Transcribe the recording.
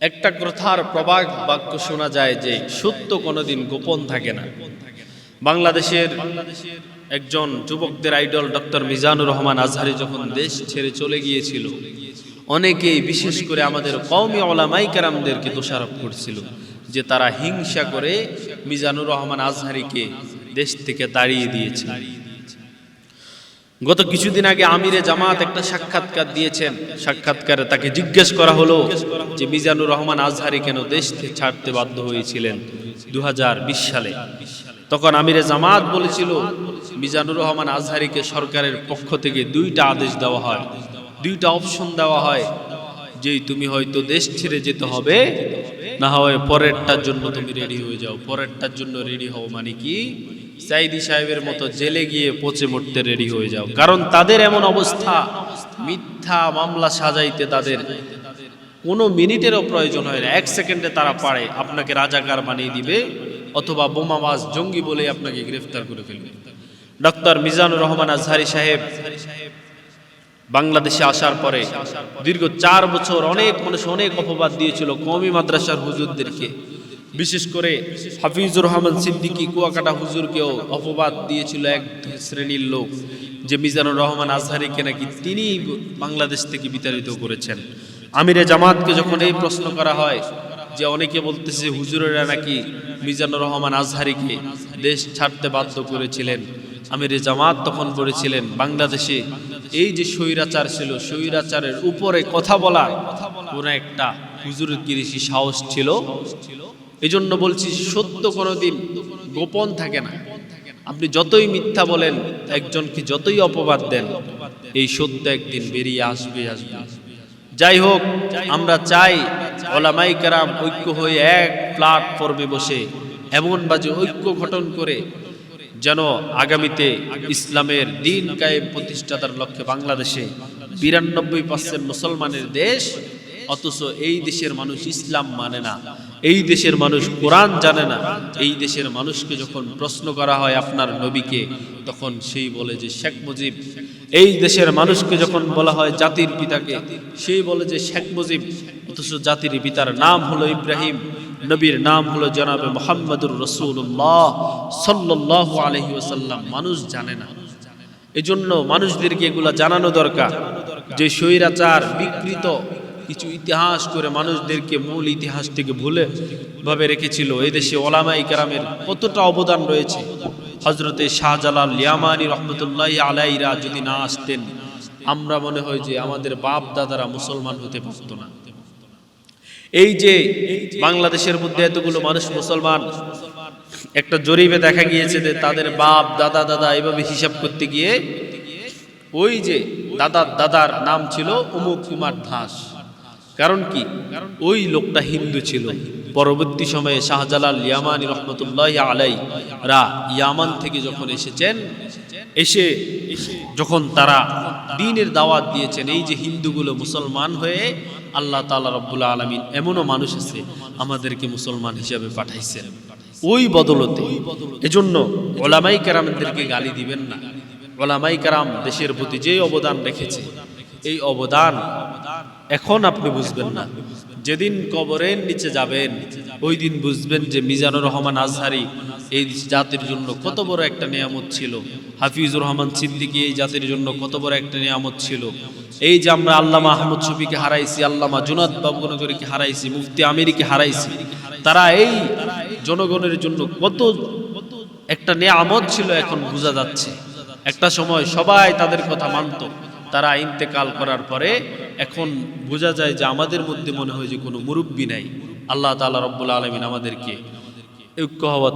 একটা কথার প্রবাক বাক্য শোনা যায় যে সত্য কোনোদিন গোপন থাকে না। বাংলাদেশের একজন যুবকদের আইডল ডক্টর মিজানুর রহমান আজহারি যখন দেশ ছেড়ে চলে গিয়েছিল, অনেকেই বিশেষ করে আমাদের কওমি ওলামাই কারামদেরকে দোষারোপ করছিল যে তারা হিংসা করে মিজানুর রহমান আজহারিকে দেশ থেকে তাড়িয়ে দিয়েছে। গত কিছুদিন আগে আমিরে জামাত একটা সাক্ষাৎকার দিয়েছেন। সাক্ষাৎকারে তাকে জিজ্ঞেস করা হলো যে, মিজানুর রহমান আজহারি কেন দেশ ছাড়তে বাধ্য হয়েছিলেন দু হাজার বিশ সালে? তখন আমিরে জামাত বলেছিল, মিজানুর রহমান আজহারিকে সরকারের পক্ষ থেকে দুইটা আদেশ দেওয়া হয়। দুইটা অপশন দেওয়া হয়, যে, তুমি হয়তো দেশ ছেড়ে যেতে হবে, না হয় পরেরটার জন্য তুমি রেডি হয়ে যাও। পরেরটার জন্য রেডি হও মানে কি? সাইদি সাহেবের মতো জেলে গিয়ে পচে মরতে রেডি হয়ে যাও। কারণ তাদের এমন অবস্থা, মিথ্যা মামলা সাজাইতে তাদের কোনো মিনিটেরও প্রয়োজন হয় না। এক সেকেন্ডে তারা পারে, আপনাকে রাজাকার বানিয়ে দিবে অথবা বোমাবাজ জঙ্গি বলে আপনাকে গ্রেফতার করে ফেলবে। ডক্টর মিজানুর রহমান আজহারি সাহেব বাংলাদেশে আসার পরে দীর্ঘ চার বছর অনেক মানুষ অনেক অপবাদ দিয়েছিল কমি মাদ্রাসার হুজুরদেরকে। বিশেষ করে হাফিজুর রহমান সিদ্দিকী কুয়াকাটা হুজুরকেও অপবাদ দিয়েছিল এক শ্রেণির লোক যে মিজানুর রহমান আজহারিকে নাকি তিনি বাংলাদেশ থেকে বিতাড়িত করেছেন। আমিরে জামাতকে যখন এই প্রশ্ন করা হয় যে অনেকে বলতেছে হুজুরেরা নাকি মিজানুর রহমান আজহারিকে দেশ ছাড়তে বাধ্য করেছিলেন, আমির জামাত তখন বলেছিলেন, বাংলাদেশে এই যে স্বৈরাচার ছিল, স্বৈরাচারের উপরে কথা বলার কোন একটা হুজুরের কিরিশি সাহস ছিল? এজন্য বলছি, সত্য কোনোদিন গোপন থাকে না। আপনি যতই মিথ্যা বলেন, একজনকে যতই অপবাদ দেন, এই সত্য একদিন বেরিয়ে আসবে আসবে। যাই হোক, আমরা চাই ওলামাই কারাম ঐক্য হয়ে এক প্ল্যাটফর্মে বসে এমন বাজে ঐক্য গঠন করে যেন আগামীতে ইসলামের দিন কায়েম প্রতিষ্ঠাতার লক্ষ্যে বাংলাদেশে বিরানব্বই পার্সেন্ট মুসলমানের দেশ, অথচ এই দেশের মানুষ ইসলাম মানে না। এই দেশের মানুষ কোরআন জানে না। এই দেশের মানুষকে যখন প্রশ্ন করা হয় আপনার নবীকে, তখন সেই বলে যে, শেখ মুজিব। এই দেশের মানুষকে যখন বলা হয় জাতির পিতাকে, সেই বলে যে, শেখ মুজিব। অথচ জাতির পিতার নাম হলো ইব্রাহিম, নবীর নাম হলো জনাবে মোহাম্মদুর রসুল্লাহ সাল্লাহ আলহি ওসাল্লাম মানুষ জানে না। এজন্য মানুষদেরকে এগুলা জানানো দরকার। যে স্বৈরাচার বিকৃত কিছু ইতিহাস করে মানুষদেরকে মূল ইতিহাস থেকে ভুলে ভাবে রেখেছিল। এই দেশে ওলামাই কেরামের কতটা অবদান রয়েছে? হজরতে শাহজালাল লিয়ামানি রহমতুল্লাহ আলাইরা যদি না আসতেন, আমরা মনে হয় যে আমাদের বাপ দাদারা মুসলমান হতে পারত না। এই যে বাংলাদেশের মধ্যে এতগুলো মানুষ মুসলমান, একটা জরিপে দেখা গিয়েছে যে তাদের বাপ, দাদা দাদা এভাবে হিসাব করতে গিয়ে ওই যে দাদার দাদার নাম ছিল অমুক কুমার দাস। কারণ কি? ওই লোকটা হিন্দু ছিল। পরবর্তী সময়ে শাহজালাল ইয়ামানি রহমতুল্লাহ আলাই রা ইয়ামান থেকে যখন এসেছেন, এসে যখন তারা দিনের দাওয়াত দিয়েছেন, এই যে হিন্দুগুলো মুসলমান হয়ে আল্লাহ তালা রব্বুল্লা আলমিন এমনও মানুষ আছে আমাদেরকে মুসলমান হিসাবে পাঠাইছেন। ওই বদলতে এজন্য ওলামাই কারামদেরকে গালি দিবেন না। ওলামাই কারাম দেশের প্রতি যে অবদান রেখেছে এই অবদান এখন আপনি বুঝবেন না। যেদিন কবরের নিচে যাবেন, ওই দিন বুঝবেন যে মিজানুর রহমান আজহারি এই জাতির জন্য কত বড় একটা নিয়ামত ছিল। হাফিজুর রহমান সিদ্দিকী এই জাতির জন্য কত বড় একটা নিয়ামত ছিল। এই যে আমরা আল্লামা আহমদ শফিকে হারাইছি, আল্লামা জুনাদ বাবুনগরীকে হারাইছি, মুফতি আমিরিকে হারাইছি, তারা এই জনগণের জন্য কত একটা নিয়ামত ছিল এখন বোঝা যাচ্ছে। একটা সময় সবাই তাদের কথা মানত। তারা ইন্তেকাল করার পরে এখন বোঝা যায় যে আমাদের মধ্যে মনে হয় যে কোনো মুরব্বী নাই। আল্লাহ তালা রব্বুল আলমিন আমাদেরকে ঐক্য হওয়া